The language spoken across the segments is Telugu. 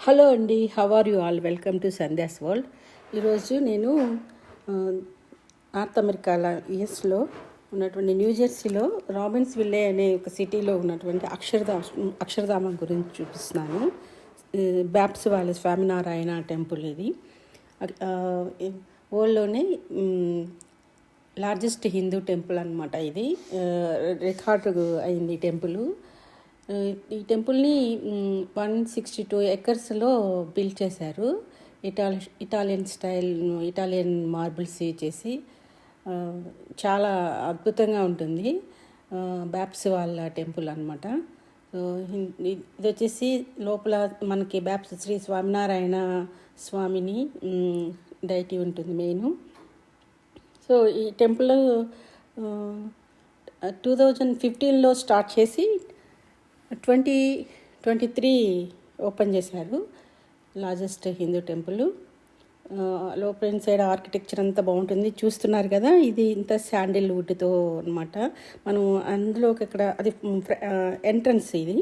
హలో అండి how are you all welcome to Sandhya's world ఈరోజు నేను నార్త్ అమెరికాల యుఎస్లో ఉన్నటువంటి న్యూజెర్సీలో రాబిన్స్ విల్లే అనే ఒక సిటీలో ఉన్నటువంటి అక్షరధామ అక్షరధామం గురించి చూపిస్తున్నాను. బ్యాప్స్ వాళ్ళ స్వామినారాయణ టెంపుల్ ఇది. వరల్డ్లోనే లార్జెస్ట్ హిందూ టెంపుల్ అనమాట ఇది. రికార్డు అయింది టెంపుల్ ఈ టెంపుల్ని వన్ సిక్స్టీ టూ ఎకర్స్లో బిల్డ్ చేశారు. ఇటాలి ఇటాలియన్ స్టైల్ ఇటాలియన్ మార్బుల్స్ చేసి చాలా అద్భుతంగా ఉంటుంది. బ్యాప్స్ వాళ్ళ టెంపుల్ అనమాట సో ఇది వచ్చేసి లోపల మనకి బ్యాప్స్ శ్రీ స్వామినారాయణ స్వామిని డైటీ ఉంటుంది మెయిన్. సో ఈ టెంపుల్ టూ థౌజండ్ ఫిఫ్టీన్లో స్టార్ట్ చేసి ట్వంటీ ట్వంటీ త్రీ ఓపెన్ చేశారు. లార్జెస్ట్ హిందూ టెంపుల్ లోపల సైడ్ ఆర్కిటెక్చర్ అంతా బాగుంటుంది. చూస్తున్నారు కదా ఇది ఇంత శాండిల్ వుడ్తో అనమాట మనం అందులోకి ఇక్కడ అది ఎంట్రన్స్ ఇది.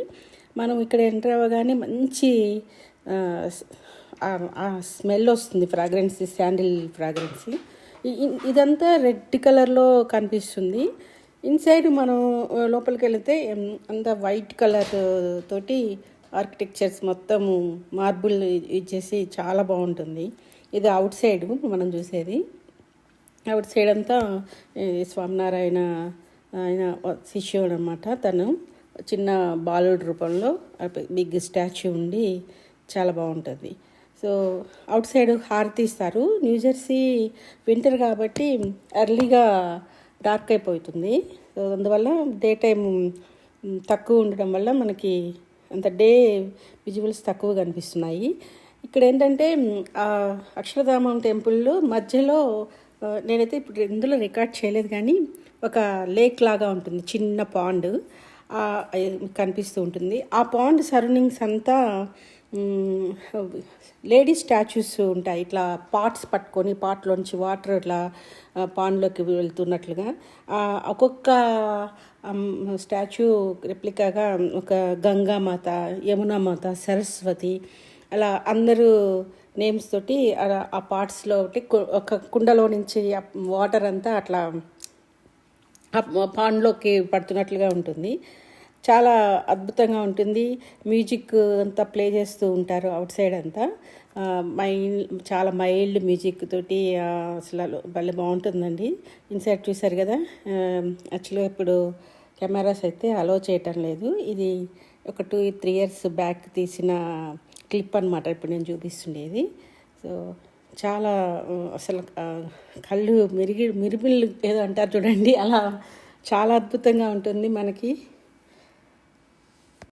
మనం ఇక్కడ ఎంటర్ అవ్వగానే మంచి స్మెల్ వస్తుంది ఫ్రాగ్రెన్స్ శాండిల్ ఫ్రాగ్రెన్స్ ఇదంతా రెడ్ కలర్లో కనిపిస్తుంది. ఇన్సైడ్ మనం లోపలికి వెళితే అంతా వైట్ కలర్ తోటి ఆర్కిటెక్చర్స్ మొత్తము మార్బుల్ ఇచ్చేసి చాలా బాగుంటుంది. ఇది అవుట్ సైడ్ మనం చూసేది. అవుట్ సైడ్ అంతా స్వామినారాయణ ఆయన శిష్యుడు అనమాట తను. చిన్న బాలుడి రూపంలో బిగ్ స్టాచ్యూ ఉండి చాలా బాగుంటుంది. సో అవుట్ సైడ్ హారతి ఇస్తారు. న్యూజెర్సీ వింటర్ కాబట్టి ఎర్లీగా డార్క్ అయిపోతుంది. సో అందువల్ల డే టైం తక్కువ ఉండడం వల్ల మనకి అంత డే విజువల్స్ తక్కువ కనిపిస్తున్నాయి ఇక్కడ ఏంటంటే ఆ అక్షరధామం టెంపుల్లో మధ్యలో నేనైతే ఇప్పుడు ఇందులో రికార్డ్ చేయలేదు కానీ ఒక లేక్ లాగా ఉంటుంది చిన్న పాండ్. కనిపిస్తూ ఉంటుంది. ఆ పాండ్ సరౌండింగ్స్ అంతా లేడీస్ స్టాచ్యూస్ ఉంటాయి. ఇట్లా పాట్స్ పట్టుకొని పాట్లోంచి వాటర్ ఇట్లా పాన్లోకి వెళ్తున్నట్లుగా. ఒక్కొక్క స్టాచ్యూ రెప్లికాగా ఒక గంగామాత యమునామాత సరస్వతి అలా అందరూ నేమ్స్ తోటి అలా ఆ పార్ట్స్లో ఒకటి ఒక కుండలో నుంచి వాటర్ అంతా అట్లా పాన్లోకి పడుతున్నట్లుగా ఉంటుంది. చాలా అద్భుతంగా ఉంటుంది. మ్యూజిక్ అంతా ప్లే చేస్తూ ఉంటారు అవుట్ సైడ్ అంతా. మైల్డ్ చాలా మైల్డ్ మ్యూజిక్ తోటి అసలు భలే బాగుంటుందండి. ఇన్సైడ్ చూసారు కదా? యాక్చువల్గా ఇప్పుడు కెమెరాస్ అయితే అలో చేయటం లేదు. ఇది ఒక టూ త్రీ ఇయర్స్ బ్యాక్ తీసిన క్లిప్ అనమాట ఇప్పుడు నేను చూపిస్తుండేది. సో చాలా అసలు కళ్ళు మిరిగి మిరిమిల్లు ఏదో అంటారు చూడండి. అలా చాలా అద్భుతంగా ఉంటుంది మనకి.